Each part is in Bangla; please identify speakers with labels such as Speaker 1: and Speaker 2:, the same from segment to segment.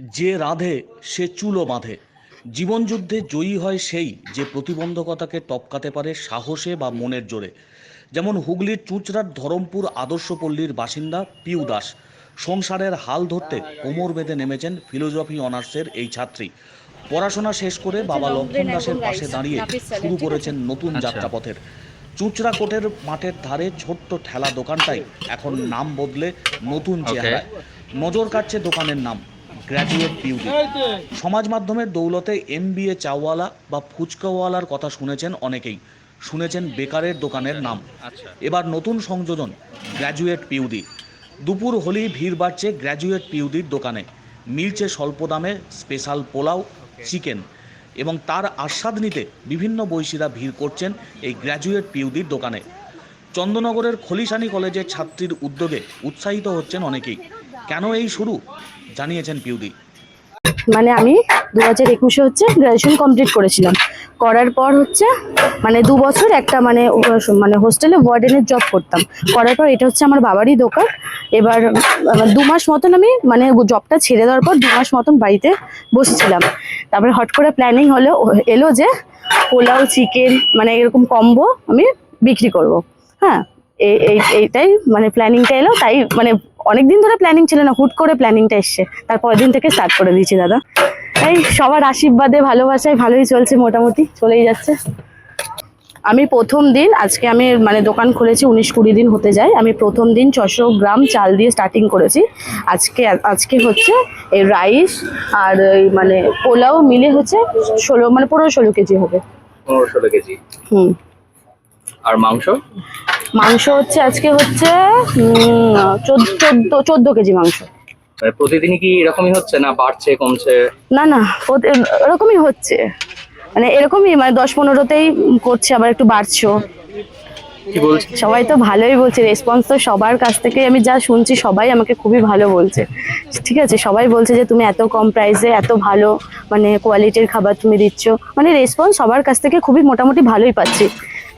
Speaker 1: যে রাধে সে চুলো বাঁধে। জীবনযুদ্ধে জয়ী হয় সেই যে প্রতিবন্ধকতাকে টপকাতে পারে সাহসে বা মনের জোরে। যেমন হুগলির চুঁচড়ার ধরমপুর আদর্শপল্লীর বাসিন্দা পিউ দাস। সংসারের হাল ধরতে কোমর বেঁধে নেমেছেন ফিলোজফি অনার্সের এই ছাত্রী। পড়াশোনা শেষ করে বাবা লক্ষণ দাসের পাশে দাঁড়িয়ে শুরু করেছেন নতুন যাত্রাপথের। চুঁচড়া কোটের মাঠের ধারে ছোট্ট ঠেলা দোকানটাই এখন নাম বদলে নতুন চেহারায়। নজর কাটছে দোকানের নাম। গ্র্যাজুয়েট বিউটি সমাজ মাধ্যমের দৌলতে এম বি এ চাওয়ালা বা ফুচকাওয়ালার কথা শুনেছেন অনেকেই। শুনেছেন বেকারের দোকানের নাম।
Speaker 2: আচ্ছা।
Speaker 1: এবার নতুন সংযোজন গ্র্যাজুয়েট পিউদি দুপুর হলেই ভিড় বাড়ছে গ্র্যাজুয়েট পিউদির দোকানে। মিলছে স্বল্প দামে স্পেশাল পোলাও চিকেন এবং তার আস্বাদ নিতে বিভিন্ন বৈশীরা ভিড় করছেন এই গ্র্যাজুয়েট পিউদির দোকানে। চন্দননগরের খলিশানি কলেজের ছাত্রীর উদ্যোগে উৎসাহিত হচ্ছেন অনেকেই। কেন এই শুরু? জানিয়েছেন পিউদি
Speaker 3: মানে আমি দু হাজার একুশে হচ্ছে গ্র্যাজুয়েশন কমপ্লিট করেছিলাম। করার পর হচ্ছে মানে দু বছর একটা মানে মানে হোস্টেলে ওয়ার্ডেনের জব করতাম। করার পর এটা হচ্ছে আমার বাবারই দোকান। এবার দু মাস মতন আমি মানে জবটা ছেড়ে দেওয়ার পর দু মাস মতন বাড়িতে বসেছিলাম। তারপরে হট করে প্ল্যানিং হলো, এলো যে পোলাও চিকেন মানে এরকম কম্বো আমি বিক্রি করব। হ্যাঁ এই- এই এইটাই মানে প্ল্যানিংটা এলো, তাই মানে অনেকদিন ধরে প্ল্যানিং ছিল না হুট করে প্ল্যানিংটা এসছে। তারপরের দিন থেকে স্টার্ট করে দিয়েছি দাদা। এই সবার আশীর্বাদে ভালোবাসায় ভালোই চলছে মোটামুটি চলেই যাচ্ছে। আমি প্রথম দিন আজকে আমি মানে দোকান খুলেছি উনিশ কুড়ি দিন হতে যায়। আমি প্রথম দিন ছশো গ্রাম চাল দিয়ে স্টার্টিং করেছি। আজকে আজকে হচ্ছে এই রাইস আর এই মানে পোলাও মিলে হচ্ছে ষোলো মানে পনেরো ষোলো কেজি হবে।
Speaker 2: পনেরো ষোলো কেজি।
Speaker 3: হুম।
Speaker 2: আর মাংস?
Speaker 3: মাংস হচ্ছে আজকে হচ্ছে চোদ্দ চোদ্দ কেজি মাংস।
Speaker 2: মানে প্রতিদিনই কি এরকমই হচ্ছে না বাড়ছে কমছে?
Speaker 3: না না এরকমই হচ্ছে। মানে এরকমই মানে দশ পনেরোতেই করছে আবার একটু বাড়ছেও। সবাই তো ভালোই বলছে রেসপন্স তো সবার কাছ থেকে আমি যা শুনছি সবাই আমাকে খুবই ভালো বলছে। ঠিক আছে সবাই বলছে যে তুমি এত কম প্রাইসে এত ভালো মানে কোয়ালিটির খাবার তুমি দিচ্ছ। মানে রেসপন্স সবার কাছ থেকে খুবই মোটামুটি ভালোই পাচ্ছি।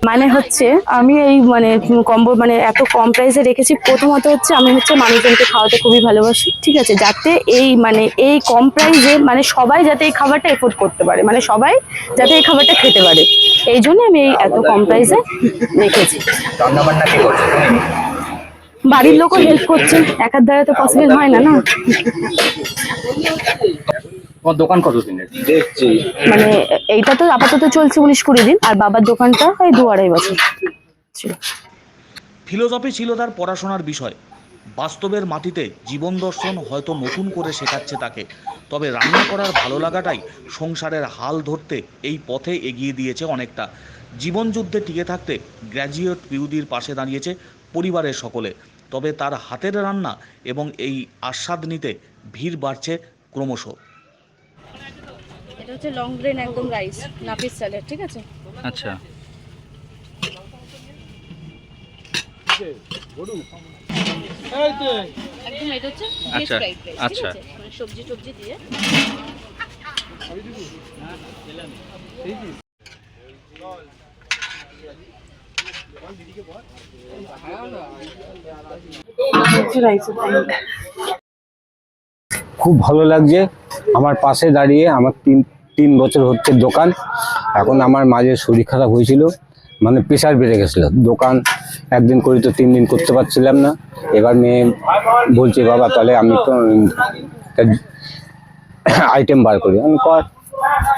Speaker 3: মানে হচ্ছে আমি এই মানে কম্বো মানে এত কম প্রাইসে রেখেছি। প্রথমত হচ্ছে আমি হচ্ছে মানুষজনকে খাওয়াতে খুবই ভালোবাসি ঠিক আছে? যাতে এই মানে এই কম প্রাইসে মানে সবাই যাতে এই খাবারটা এফোর্ড করতে পারে মানে সবাই যাতে এই খাবারটা খেতে পারে। এই জন্য আমি এই এত কম প্রাইসে রেখেছি। বাড়ির লোকও হেল্প করছে একার দ্বারা তো পসিবল হয় না না?
Speaker 2: তোমার দোকান কত দিনের দেখছি।
Speaker 3: মানে এইটা তো আপাতত চলছে উনিশ কুড়ি দিন আর বাবার দোকানটা ওই দু আড়াই বছর। ছিল।
Speaker 1: ফিলোসফি ছিল তার পড়াশোনার বিষয়। বাস্তবের মাটিতে জীবন দর্শন হয়তো নতুন করে শেখাচ্ছে তাকে তবে রান্না করার ভালো লাগাটাই সংসারের হাল ধরতে এই পথে এগিয়ে দিয়েছে অনেকটা। জীবনযুদ্ধে টিকে থাকতে গ্র্যাজুয়েট পিউদির পাশে দাঁড়িয়েছে পরিবারের সকলে তবে তার হাতের রান্না এবং এই আস্বাদ নিতে ভিড় বাড়ছে ক্রমশ।
Speaker 3: এটা হচ্ছে লং গ্রেন একদম রাইস নাপিস স্যালাড ঠিক আছে?
Speaker 2: আচ্ছা।
Speaker 3: একদম এটা হচ্ছে
Speaker 2: আচ্ছা, আচ্ছা।
Speaker 3: মানে সবজি টবজি দিয়ে।
Speaker 4: খুব ভালো লাগছে। আমার পাশে দাঁড়িয়ে আমার তিন তিন বছর হচ্ছে দোকান। এখন আমার মাঝে শরীর খারাপ হয়েছিল মানে প্রেশার বেড়ে গেছিল। দোকান একদিন করি তো তিন দিন করতে পারছিলাম না। এবার মেয়ে বলছে বাবা তাহলে আমি তো আইটেম বার করি। আমি কর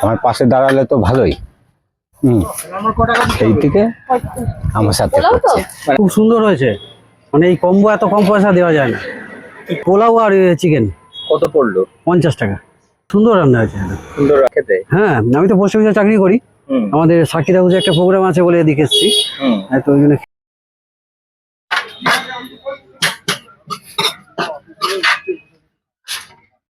Speaker 4: আমার পাশে দাঁড়ালে তো ভালোই। হুম। সেই থেকে আমার সাথে
Speaker 5: খুব সুন্দর হয়েছে। মানে এই কম্বো এত কম পয়সা দেওয়া যায় না। পোলাও আর চিকেন
Speaker 2: কত পড়ল?
Speaker 5: পঞ্চাশ টাকা। সুন্দর রান্না আছে
Speaker 2: সুন্দর খেতে?
Speaker 5: হ্যাঁ আমি তো পশ্চিমবঙ্গে চাকরি করি। আমাদের সাকিরা হুজে একটা প্রোগ্রাম আছে বলে এদিকে এসেছি। হ্যাঁ, তো ওই জন্য